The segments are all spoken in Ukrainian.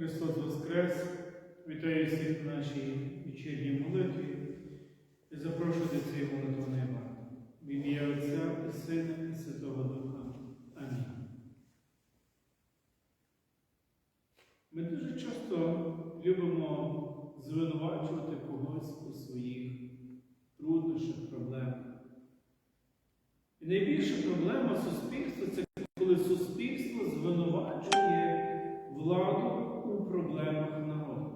Христос Воскрес! Вітаю всіх в нашій вечірній молитві і запрошую до цієї молитвної варти. В ім'я Отця і Сина і Святого Духа. Амінь. Ми дуже часто любимо звинувачувати когось у своїх труднощах, проблемах. І найбільша проблема суспільства це коли суспільство звинувачує владу проблемах народу.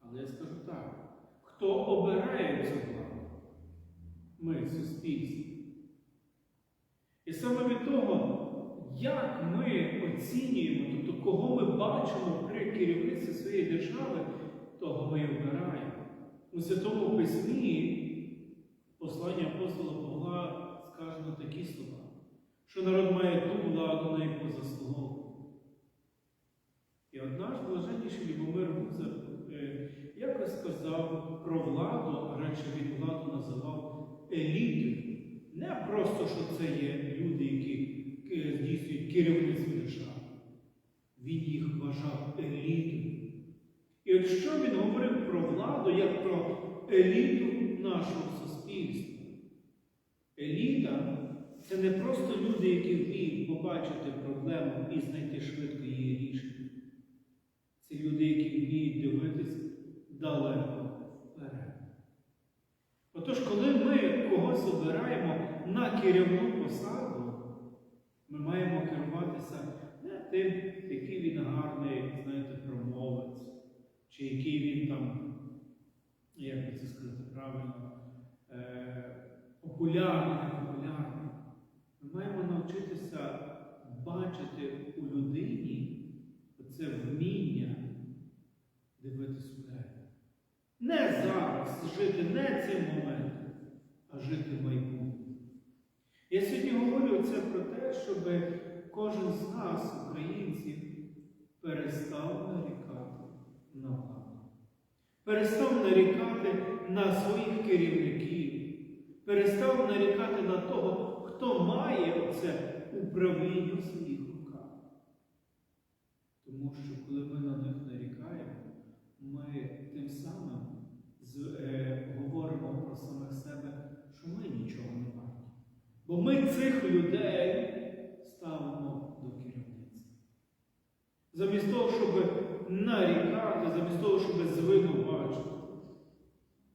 Але я скажу так: хто обирає цю владу? Ми, суспільство. І саме від того, як ми оцінюємо, тобто кого ми бачимо при керівництві своєї держави, того ми і обираємо. У Святому Письмі послання апостола Павла сказано такі слова, що народ має ту владу, на яку заслуговує. Наш блаженніший Любомир Гузар е, якось сказав про владу, радше він владу називав елітою. Не просто, що це є люди, які е, здійснюють керівництво держави. Він їх вважав елітою. І от що він говорив про владу, як про еліту нашого суспільства? Еліта це не просто люди, які вміють побачити проблему і знайти швидко її рішення. Далеко вперед. Отож, коли ми когось обираємо на керівну посаду, ми маємо керуватися не тим, який він гарний, знаєте, промовець, чи який він там, як би це сказати правильно, е, не популярний. Ми маємо навчитися бачити у людині оце вміння дивитися вперед. Не зараз жити, не цим моментом, а жити в майбутньому. Я сьогодні говорю це про те, щоб кожен з нас, українців, перестав нарікати на владу. Перестав нарікати на своїх керівників, перестав нарікати на того, хто має оце управління в своїх руках. Тому що коли ми на них нарікаємо, ми тим самим е, говоримо про самих себе, що ми нічого не варті. Бо ми цих людей Замість того, щоб нарікати, замість того, щоб звинувачити,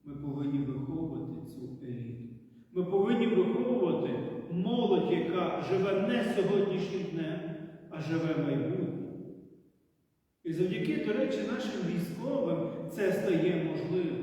ми повинні виховувати цю еліту. Ми повинні виховувати молодь, яка живе не сьогоднішнім днем, а живе майбутнім. І завдяки, до речі, нашим військовим це стає можливим.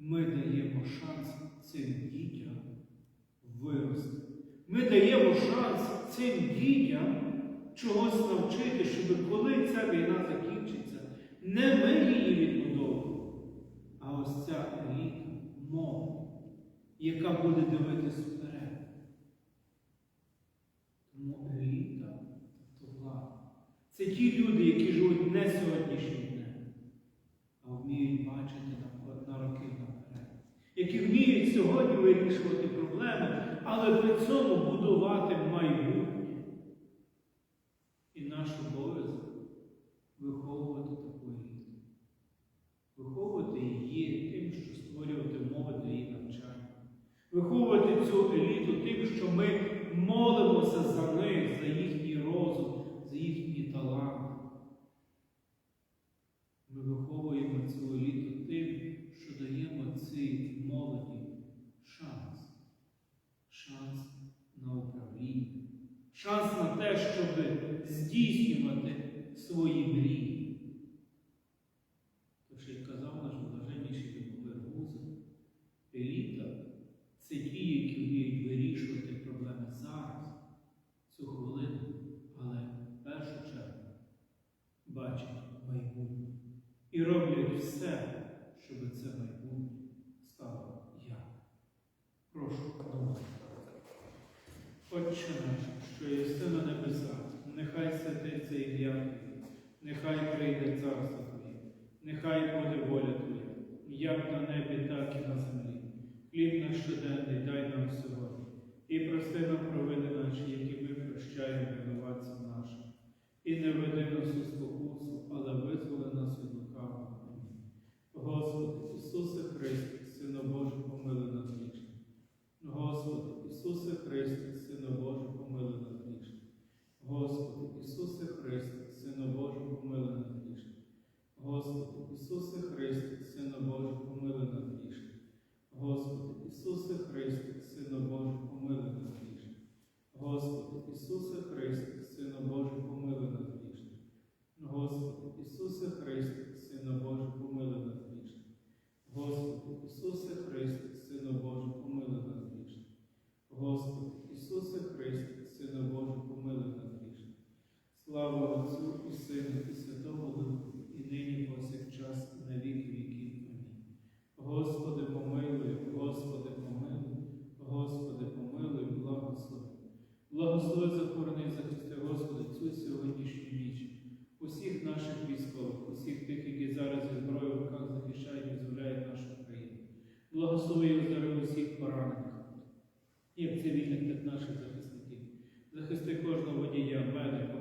Ми даємо шанс цим дітям вирости. Ми даємо шанс цим дітям чогось навчити, щоб коли ця війна закінчиться, не ми її відбудовуємо, а ось ця еліта, мова, яка буде дивитись вперед. Тому еліта, тобто влада, це ті люди, які живуть не сьогоднішнім днем, а вміють бачити на, які вміють сьогодні вирішувати проблеми, але при цьому будувати майбутнє. І наш обов'язок виховувати таку еліту. Виховувати її тим, що створювати умови для її навчання. Виховувати цю еліту тим, що ми молимося за них, за їхній розум, за їхній талант. Ми виховуємо цю еліту тим, що даємо цій молоді шанс. Шанс на управління, шанс на те, щоб здійснювати свої мрії. Тож, як казав наш блаженніший Любомир Гуза, еліта це ті, які вміють вирішувати проблеми зараз, цю хвилину, але в першу чергу бачать майбутнє і роблять все, щоб це майбутнє що єси на небесах, нехай святиться і Твоє, нехай прийде царство Твоє, нехай буде воля Твоя, як на небі, так і на землі. Хліб наш щоденний дай нам сьогодні, і прости нам провини наші, які ми прощаємо винуватцям. Господь Ісусе Христе, Сина Божого. цивільних наших захисників. Захисти кожного водія, медика,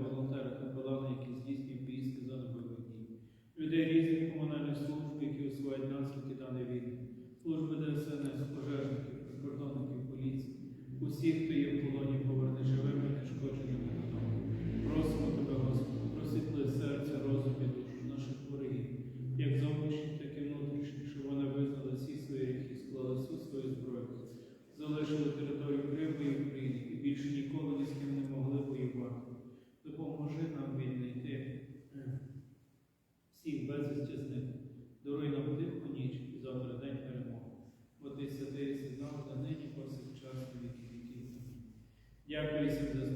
You have to